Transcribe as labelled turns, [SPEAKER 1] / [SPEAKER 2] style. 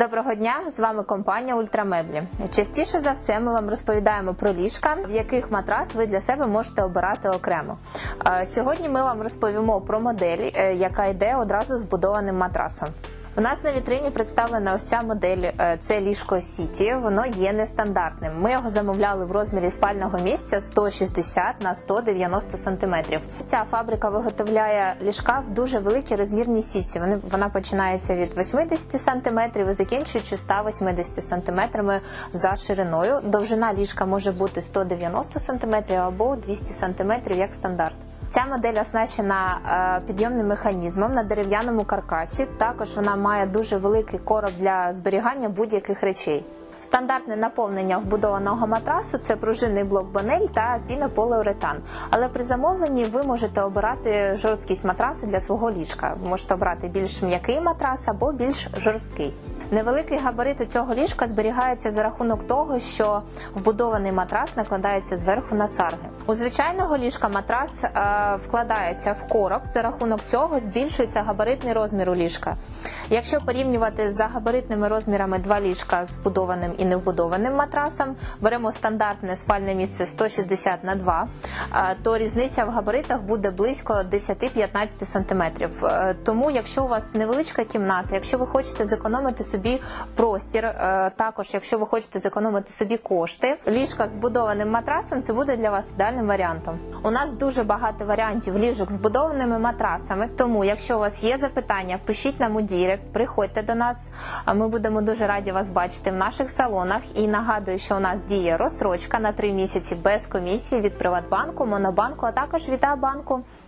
[SPEAKER 1] Доброго дня! З вами компанія Ультрамеблі. Частіше за все ми вам розповідаємо про ліжка, в яких матрас ви для себе можете обирати окремо. Е, Сьогодні ми вам розповімо про модель, е, яка йде одразу з вбудованим матрасом. У нас на вітрині представлена ось ця модель. е, Це ліжко Сіті. Воно є нестандартним. Ми його замовляли в розмірі спального місця 160 на 190 сантиметрів. Ця фабрика виготовляє ліжка в дуже великій розмірній сітці. Вони вона починається від 80 сантиметрів і закінчуючи 180 сантиметрами за шириною. Довжина ліжка може бути 190 сантиметрів або 200 сантиметрів як стандарт. Ця модель оснащена е, підйомним механізмом на дерев'яному каркасі. Також вона має дуже великий короб для зберігання будь-яких речей. Стандартне наповнення вбудованого матрасу це пружинний блок банель та пінополіуретан. Але при замовленні ви можете обирати жорсткість матрасу для свого ліжка. Ви можете обрати більш м'який матрас або більш жорсткий. Невеликий габарит у цього ліжка зберігається за рахунок того, що вбудований матрас накладається зверху на царги. У звичайного ліжка матрас е, вкладається в короб. За рахунок цього збільшується габаритний розмір у ліжка. Якщо порівнювати за габаритними розмірами два ліжка з вбудованим і невбудованим матрасом, беремо стандартне спальне місце 160 на 2, е, то різниця в габаритах буде близько 10-15 сантиметрів. Е, Тому, якщо у вас невеличка кімната, якщо ви хочете зекономити собі простір, е, також якщо ви хочете зекономити собі кошти, ліжка з вбудованим матрасом це буде для вас ідеальним варіантом. У нас дуже багато варіантів ліжок з вбудованими матрасами. Тому, якщо у вас є запитання, пишіть нам у Дірект, приходьте до нас. Ми будемо дуже раді вас бачити в наших салонах. І нагадую, що у нас діє розсрочка на три місяці без комісії від Приватбанку, Монобанку, а також від Абанку.